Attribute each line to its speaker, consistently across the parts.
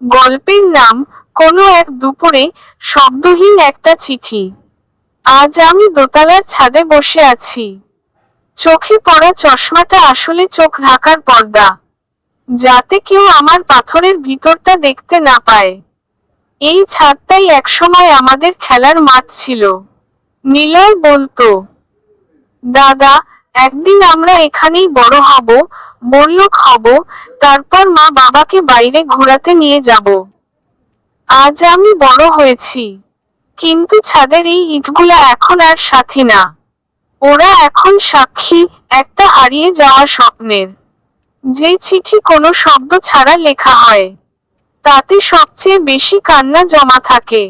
Speaker 1: গল্পের নাম কোনো এক দুপুরে শব্দহীন একটা চিঠি। আজ আমি দোতলার ছাদে বসে আছি। চোখে পড়া চশমাটা আসলে চোখ ঢাকার পর্দা। যাতে কেউ আমার পাথরের ভিতরটা দেখতে না পায়। এই ছাদটাই একসময় আমাদের খেলার মাঠ ছিল। নিলয় বলতো, দাদা, একদিন আমরা এখানেই বড় হব বড়লোক হব তারপর মা বাবাকে বাইরে ঘোরাতে নিয়ে যাব। আজ আমি বড় হয়েছি, কিন্তু ছাদের এই ইটগুলা এখন আর সাথী না। ওরা এখন সাক্ষী, একটা হারিয়ে যাওয়া স্বপ্নের। যে চিঠি কোনো শব্দ ছাড়া লেখা হয়, তাতে সবচেয়ে বেশি কান্না জমা থাকে।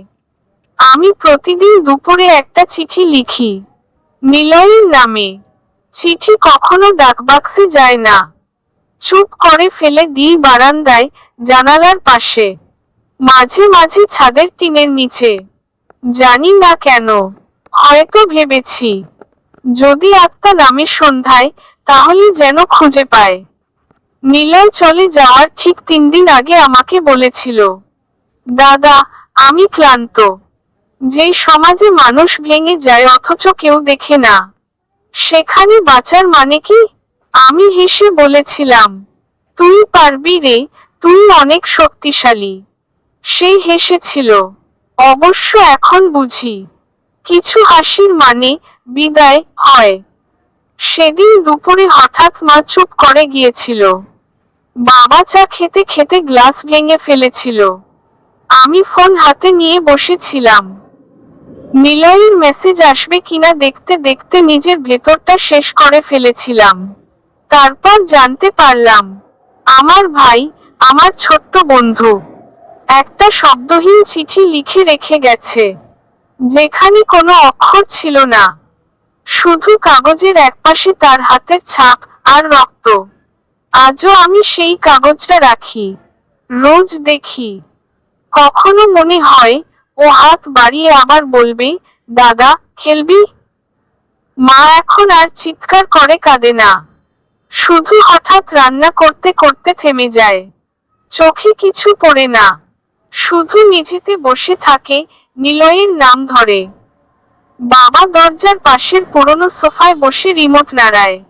Speaker 1: আমি প্রতিদিন দুপুরে একটা চিঠি লিখি, নিলয়ের নামে। চিঠি কখনো ডাকবাক্সে যায় না। চুপ করে ফেলে দিই বারান্দায় জানালার পাশে। মাঝে মাঝে ছাদের টিনের নিচে। জানি না কেন, হয়তো ভেবেছি। যদি আত্মা নামে সন্ধ্যায়, তাহলে যেন খুঁজে পায়। নিলয় চলে যাওয়ার ঠিক তিন দিন আগে আমাকে বলেছিল, দাদা, আমি ক্লান্ত। যেই সমাজে মানুষ ভেঙে যায়, অথচ কেউ দেখে না। সেখানে বাঁচার মানে কি? আমি হেসে বলেছিলাম, তুই পারবি রে, তুই অনেক শক্তিশালী। সেই হেসেছিল, অবশ্য এখন বুঝি, কিছু হাসির মানে বিদায় হয়। সেদিন দুপুরে হঠাৎ মা চুপ করে গিয়েছিল। বাবা চা খেতে খেতে গ্লাস ভেঙে ফেলেছিল। আমি ফোন হাতে নিয়ে বসেছিলাম। নিলয়ের মেসেজ আসবে কিনা দেখতে দেখতে নিজের ভেতরটা শেষ করে ফেলেছিলাম। তারপর জানতে পারলাম, আমার ভাই আমার ছোট্ট বন্ধু। একটা শব্দহীন চিঠি লিখে রেখে গেছে, যেখানে কোনো অক্ষর ছিল না। শুধু কাগজের একপাশে তার হাতের ছাপ আর রক্ত। আজও আমি সেই কাগজটা রাখি, রোজ দেখি। কখনো মনে হয়, ও হাত বাড়িয়ে আবার বলবে, দাদা, খেলবি মা এখন আর চিৎকার করে কাঁদে না। শুধু হঠাৎ রান্না করতে করতে থেমে যায়। চোখে কিছু পড়ে না। শুধু মেঝেতে বসে থাকে, নিলয়ের নাম ধরে। বাবা দরজার পাশের পুরনো সোফায় বসে রিমোট নাড়ায়।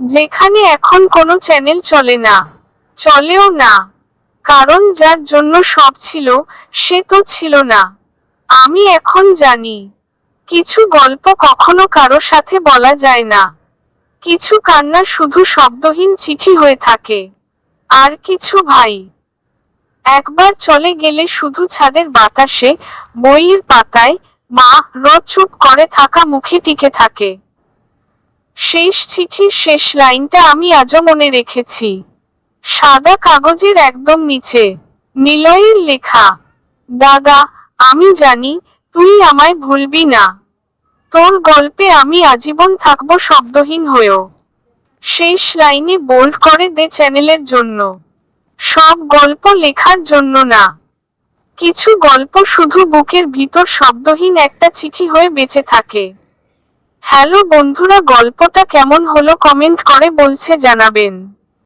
Speaker 1: যেখানে এখন কোনো চ্যানেল চলে না, চলেও না। কারণ যার জন্য সব ছিল, সে তো ছিল না। আমি এখন জানি। কিছু গল্প কখনো কারও সাথে বলা যায় না। কিছু কান্না শুধু শব্দহীন চিঠি হয়ে থাকে। আর কিছু ভাই। একবার চলে গেলে শুধু ছাদের বাতাসে, বইয়ের পাতায় মা রোদ চুপ করে থাকা মুখে টিকে থাকে। শেষ চিঠির শেষ লাইনটা আমি আজও মনে রেখেছি। সাদা কাগজের একদম নিচে, নিলয়ের লেখা, দাদা, আমি জানি তুই আমায় ভুলবি না। তোর গল্পে আমি আজীবন থাকব শব্দহীন হয়েও। শেষ লাইনে বোল্ড করে দে চ্যানেলের জন্য। সব গল্প লেখার জন্য না। কিছু গল্প শুধু বুকের ভিতর শব্দহীন একটা চিঠি হয়ে বেঁচে থাকে। হ্যালো বন্ধুরা, গল্পটা কেমন হলো কমেন্ট করে বলছে জানাবেন।